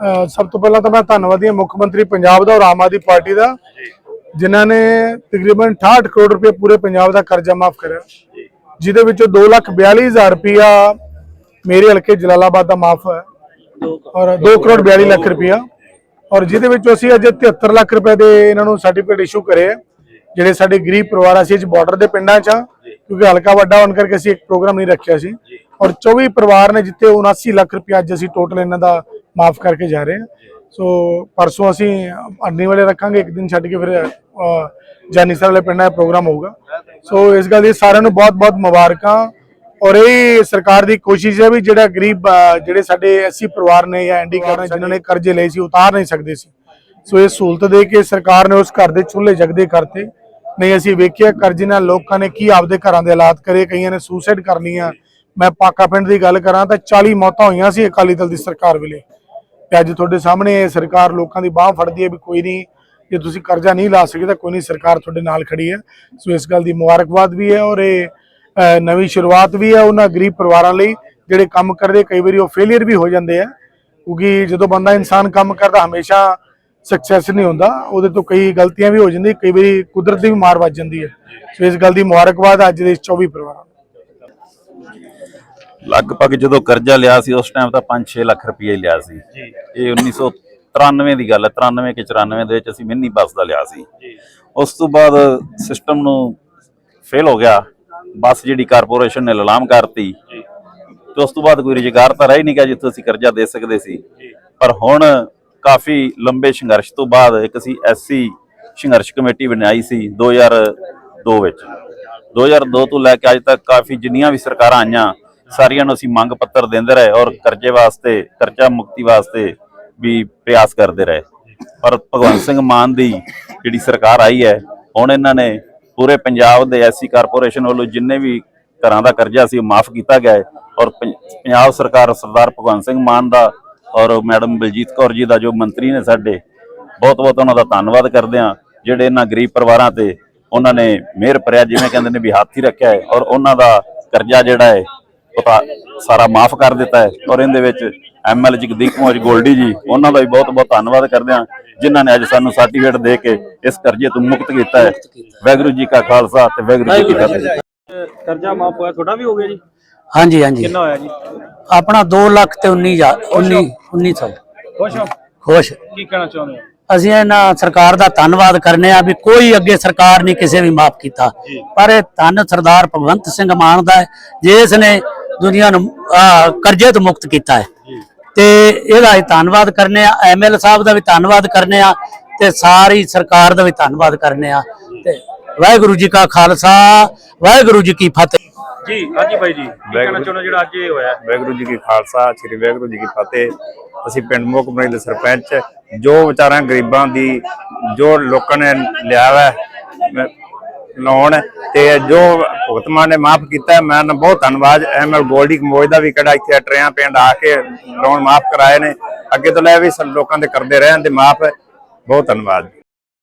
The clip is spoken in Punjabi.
ਸਭ ਤੋਂ ਪਹਿਲਾਂ ਤਾਂ ਮੈਂ ਧੰਨਵਾਦੀ ਹਾਂ ਮੁੱਖ ਮੰਤਰੀ ਪੰਜਾਬ ਦਾ ਔਰ ਆਮ ਆਦਮੀ ਪਾਰਟੀ ਦਾ ਜਿਨ੍ਹਾਂ ਨੇ ਤਕਰੀਬਨ 68 ਕਰੋੜ ਰੁਪਏ ਪੂਰੇ ਪੰਜਾਬ ਦਾ ਕਰਜ਼ਾ ਮਾਫ ਕਰਿਆ। ਜਿਹਦੇ ਵਿੱਚੋਂ 242000 ਰੁਪਇਆ ਮੇਰੇ ਹਲਕੇ ਜਲਾਲਾਬਾਦ ਦਾ ਮਾਫ ਹੈ ਔਰ 2 ਕਰੋੜ 42 ਲੱਖ ਰੁਪਇਆ। ਔਰ ਜਿਹਦੇ ਵਿੱਚੋਂ ਅਸੀਂ ਅੱਜ 73 ਲੱਖ ਰੁਪਏ ਦੇ ਇਹਨਾਂ ਨੂੰ ਸਰਟੀਫਿਕੇਟ ਇਸ਼ੂ ਕਰੇ ਜਿਹੜੇ ਸਾਡੇ ਗਰੀਬ ਪਰਿਵਾਰ ਅਸੀਂ ਸੀ ਬਾਰਡਰ ਦੇ ਪਿੰਡਾਂ 'ਚ ਆ, ਕਿਉਂਕਿ ਹਲਕਾ ਵੱਡਾ ਹੋਣ ਕਰਕੇ ਅਸੀਂ ਇੱਕ ਪ੍ਰੋਗਰਾਮ ਨਹੀਂ ਰੱਖਿਆ ਸੀ। ਔਰ 24 ਪਰਿਵਾਰ ਨੇ ਜਿੱਤੇ 79 ਲੱਖ ਰੁਪਏ ਅੱਜ ਅਸੀਂ ਟੋਟਲ ਇਹਨਾਂ ਦਾ ਮਾਫ ਕਰਕੇ ਜਾ ਰਹੇ ਹਾਂ। ਸੋ ਪਰਸੋਂ ਅਸੀਂ ਅੰਨੀ ਵਾਲੇ ਰੱਖਾਂਗੇ, ਇੱਕ ਦਿਨ ਛੱਡ ਕੇ ਫਿਰ ਜਾਨੀਸਰ ਵਾਲੇ ਪਿੰਡਾਂ 'ਚ ਪ੍ਰੋਗਰਾਮ ਹੋਊਗਾ। ਸੋ ਇਸ ਗੱਲ ਦੀ ਸਾਰਿਆਂ ਨੂੰ ਬਹੁਤ-ਬਹੁਤ ਮੁਬਾਰਕਾਂ। ਔਰ ਇਹ ਸਰਕਾਰ ਦੀ ਕੋਸ਼ਿਸ਼ ਹੈ ਵੀ ਜਿਹੜਾ ਗਰੀਬ ਜਿਹੜੇ ਸਾਡੇ ਐਸੀ ਪਰਿਵਾਰ ਨੇ ਜਾਂ ਐਨਡੀ ਨੇ, ਜਿਨ੍ਹਾਂ ਨੇ ਕਰਜ਼ੇ ਲਏ ਸੀ, ਉਤਾਰ ਨਹੀਂ ਸਕਦੇ ਸੀ। ਸੋ ਇਹ ਸਹੂਲਤ ਦੇ ਕੇ ਸਰਕਾਰ ਨੇ ਉਸ ਘਰ ਦੇ ਚੁੱਲ੍ਹੇ ਜਗਦੇ ਕਰਤੇ। ਨਹੀਂ, ਅਸੀਂ ਵੇਖਿਆ ਕਰਜ਼ੇ ਨਾਲ ਲੋਕਾਂ ਨੇ ਕੀ ਆਪਦੇ ਘਰਾਂ ਦੇ ਹਾਲਾਤ ਕਰੇ। ਕਈਆਂ ਨੇ ਸੁਸਾਈਡ ਕਰ ਲਈਆਂ। ਮੈਂ ਪਾਕਾ ਪਿੰਡ ਦੀ ਗੱਲ ਕਰਾਂ ਤਾਂ 40 ਮੌਤਾਂ ਹੋਈਆਂ ਸੀ ਅਕਾਲੀ ਦਲ ਦੀ ਸਰਕਾਰ ਵੇਲੇ। ਤੇ ਅੱਜ ਤੁਹਾਡੇ ਸਾਹਮਣੇ ਸਰਕਾਰ ਲੋਕਾਂ ਦੀ ਬਾਹ ਫੜਦੀ ਹੈ ਵੀ ਕੋਈ ਨਹੀਂ, ਜੇ ਤੁਸੀਂ ਕਰਜ਼ਾ ਨਹੀਂ ਲਾ ਸਕਦੇ ਤਾਂ ਕੋਈ ਨਹੀਂ, ਸਰਕਾਰ ਤੁਹਾਡੇ ਨਾਲ ਖੜੀ ਹੈ। ਸੋ ਇਸ ਗੱਲ ਦੀ ਮੁਬਾਰਕਬਾਦ ਵੀ ਹੈ ਔਰ ਇਹ ਨਵੀਂ ਸ਼ੁਰੂਆਤ ਵੀ ਹੈ ਉਹਨਾਂ ਗਰੀਬ ਪਰਿਵਾਰਾਂ ਲਈ, ਜਿਹੜੇ ਕੰਮ ਕਰਦੇ, ਕਈ ਵਾਰੀ ਉਹ ਫੇਲਿਅਰ ਵੀ ਹੋ ਜਾਂਦੇ ਆ। ਕਿਉਂਕਿ ਜਦੋਂ ਬੰਦਾ ਇਨਸਾਨ ਕੰਮ ਕਰਦਾ, ਹਮੇਸ਼ਾ ਸਕਸੈਸ ਨਹੀਂ ਹੁੰਦਾ, ਉਹਦੇ ਤੋਂ ਕਈ ਗਲਤੀਆਂ ਵੀ ਹੋ ਜਾਂਦੀਆਂ, ਕਈ ਵਾਰੀ ਕੁਦਰਤ ਦੀ ਵੀ ਮਾਰ ਵੱਜ ਜਾਂਦੀ ਹੈ। ਸੋ ਇਸ ਗੱਲ ਦੀ ਮੁਬਾਰਕਬਾਦ ਅੱਜ ਦੇ ਇਸ 24 ਪਰਿਵਾਰਾਂ ਨੂੰ। ਲਗਭਗ ਜਦੋਂ ਕਰਜ਼ਾ ਲਿਆ ਸੀ ਉਸ ਟਾਈਮ ਤਾਂ 5-6 ਲੱਖ ਰੁਪਏ ਹੀ ਲਿਆ ਸੀ। ਇਹ 1993 ਦੀ ਗੱਲ ਹੈ 93 ਕਿ 94 ਦੇ ਵਿੱਚ ਅਸੀਂ ਮਿੰਨੀ ਬੱਸ ਦਾ ਲਿਆ ਸੀ। ਉਸ ਤੋਂ ਬਾਅਦ ਸਿਸਟਮ ਨੂੰ ਫੇਲ ਹੋ ਗਿਆ। ਬੱਸ ਜਿਹੜੀ ਕਾਰਪੋਰੇਸ਼ਨ ਨੇ ਲਲਾਮ ਕਰਤੀ। ਤੇ ਉਸ ਤੋਂ ਬਾਅਦ ਕੋਈ ਰੁਜ਼ਗਾਰ ਤਾਂ ਰਹਿ ਨਹੀਂ ਗਿਆ ਜਿੱਥੇ ਅਸੀਂ ਕਰਜ਼ਾ ਦੇ ਸਕਦੇ ਸੀ। ਪਰ ਹੁਣ ਕਾਫੀ ਲੰਬੇ ਸੰਘਰਸ਼ ਤੋਂ ਬਾਅਦ ਇੱਕ ਅਸੀਂ ਐਸਸੀ ਸੰਘਰਸ਼ ਕਮੇਟੀ ਬਣਾਈ ਸੀ 2002 ਵਿੱਚ। 2002 ਤੋਂ ਲੈ ਕੇ ਅੱਜ ਤੱਕ ਕਾਫੀ ਜਿੰਨੀਆਂ ਵੀ ਸਰਕਾਰਾਂ ਆਈਆਂ ਸਾਰੀਆਂ ਨੂੰ ਅਸੀਂ ਮੰਗ ਪੱਤਰ ਦਿੰਦੇ ਰਹੇ ਔਰ ਕਰਜ਼ੇ ਵਾਸਤੇ ਕਰਜ਼ਾ ਮੁਕਤੀ ਵਾਸਤੇ ਵੀ ਪ੍ਰਯਾਸ ਕਰਦੇ ਰਹੇ। ਪਰ ਭਗਵੰਤ ਸਿੰਘ ਮਾਨ ਦੀ ਜਿਹੜੀ ਸਰਕਾਰ ਆਈ ਹੈ ਹੁਣ ਇਹਨਾਂ ਨੇ ਪੂਰੇ ਪੰਜਾਬ ਦੇ ਐਸਸੀ ਕਾਰਪੋਰੇਸ਼ਨ ਵੱਲੋਂ ਜਿੰਨੇ ਵੀ ਘਰਾਂ ਦਾ ਕਰਜ਼ਾ ਸੀ ਉਹ ਮਾਫ ਕੀਤਾ ਗਿਆ ਔਰ ਪੰਜਾਬ ਸਰਕਾਰ ਸਰਦਾਰ ਭਗਵੰਤ ਸਿੰਘ ਮਾਨ ਦਾ ਔਰ ਮੈਡਮ ਬਲਜੀਤ ਕੌਰ ਜੀ ਦਾ ਜੋ ਮੰਤਰੀ ਨੇ ਸਾਡੇ ਬਹੁਤ ਬਹੁਤ ਉਹਨਾਂ ਦਾ ਧੰਨਵਾਦ ਕਰਦੇ ਹਾਂ ਜਿਹੜੇ ਇਹਨਾਂ ਗਰੀਬ ਪਰਿਵਾਰਾਂ ਤੇ ਉਹਨਾਂ ਨੇ ਮਿਹਰ ਭਰਿਆ ਜਿਵੇਂ ਕਹਿੰਦੇ ਨੇ ਵੀ ਹੱਥ ਹੀ ਰੱਖਿਆ ਹੈ ਔਰ ਉਹਨਾਂ ਦਾ ਕਰਜ਼ਾ ਜਿਹੜਾ ਹੈ ਸਾਰਾ ਮਾਫ ਕਰ ਦਿੱਤਾ ਹੈ ਔਰ ਇਹਦੇ ਵਿੱਚ ਐਮਐਲ ਜਗਦੀਪ ਕੌਰ ਗੋਲਡੀ ਜੀ ਉਹਨਾਂ ਦਾ ਵੀ ਬਹੁਤ ਬਹੁਤ ਧੰਨਵਾਦ ਕਰਦੇ ਹਾਂ ਜਿਨ੍ਹਾਂ ਨੇ ਅੱਜ ਸਾਨੂੰ ਸਰਟੀਫਿਕੇਟ ਦੇ ਕੇ ਇਸ ਕਰਜ਼ੇ ਤੋਂ ਮੁਕਤ ਕੀਤਾ ਹੈ। ਵਾਹਿਗੁਰੂ ਜੀ ਕਾ ਖਾਲਸਾ ਤੇ ਵਾਹਿਗੁਰੂ ਜੀ ਕੀ ਫਤਿਹ। ਕਰਜ਼ਾ ਮਾਫ ਹੋਇਆ ਤੁਹਾਡਾ ਵੀ ਹੋ ਗਿਆ ਜੀ? ਹਾਂਜੀ ਹਾਂਜੀ। ਕਿੰਨਾ ਹੋਇਆ ਜੀ? ਆਪਣਾ 2 ਲੱਖ ਤੇ 19 19 1900 ਖੁਸ਼ ਹੋ? ਖੁਸ਼। ਕੀ ਕਹਿਣਾ ਚਾਹੁੰਦੇ ਹੋ? ਅਸੀਂ ਇਹਨਾਂ ਸਰਕਾਰ ਦਾ ਧੰਨਵਾਦ ਕਰਨੇ ਆ ਵੀ ਕੋਈ ਅੱਗੇ ਸਰਕਾਰ ਨਹੀਂ ਕਿਸੇ ਵੀ ਮਾਫ ਕੀਤਾ। ਪਰ ਇਹ ਧੰਨ ਸਰਦਾਰ ਭਗਵੰਤ ਸਿੰਘ ਮਾਨ ਦਾ ਹੈ ਜਿਸ ਨੇ ਦੁਨੀਆ ਨੂੰ ਕਰਜ਼ੇ ਤੋਂ ਮੁਕਤ ਕੀਤਾ ਹੈ। ਤੇ ਇਹਦਾ ਹੀ ਧੰਨਵਾਦ ਕਰਨੇ ਆ ਐਮਐਲ ਸਾਹਿਬ ਦਾ ਵੀ ਧੰਨਵਾਦ ਕਰਨੇ ਆ ਤੇ ਸਾਰੀ ਸਰਕਾਰ ਦਾ ਵੀ ਧੰਨਵਾਦ ਕਰਨੇ ਆ। ਤੇ ਵਾਹਿਗੁਰੂ ਜੀ ਕਾ ਖਾਲਸਾ ਵਾਹਿਗੁਰੂ ਜੀ ਕੀ ਫਤਿਹ। ਜੀ ਹਾਂਜੀ ਬਾਈ ਜੀ ਕਹਿਣਾ ਚਾਹੁੰਦੇ ਹੋ ਜਿਹੜਾ ਅੱਜ ਇਹ ਹੋਇਆ? ਵਾਹਿਗੁਰੂ ਜੀ ਕੀ ਖਾਲਸਾ ਸ੍ਰੀ ਵਾਹਿਗੁਰੂ ਜੀ ਕੀ ਫਤਿਹ। ਅਸੀਂ ਪਿੰਡ ਮੋਕਮਰੀ ਦੇ ਸਰਪੰਚ ਜੋ ਵਿਚਾਰਾਂ ਗਰੀਬਾਂ ਦੀ ਜੋ ਲੋਕਾਂ ਨੇ ਲਿਆ ਵਾ ਲੋਨ ਤੇ ਜੋ ਭੁਗਤਮਾਨ ਨੇ ਮਾਫ ਕੀਤਾ ਹੈ, ਮੈਂ ਨਾ ਬਹੁਤ ਧੰਨਵਾਦ। ਐਮਐਲ ਗੋਲਡੀ ਕਮੋਜ ਦਾ ਵੀ ਕਿਹੜਾ ਇੱਥੇ ਟਰਿਆਂ ਪਿੰਡ ਆ ਕੇ ਲੋਨ ਮਾਫ ਕਰਾਏ ਨੇ। ਅੱਗੇ ਤੋਂ ਲੈ ਵੀ ਸਭ ਲੋਕਾਂ ਦੇ ਕਰਦੇ ਰਹਿਣ ਤੇ ਮਾਫ। ਬਹੁਤ ਧੰਨਵਾਦ।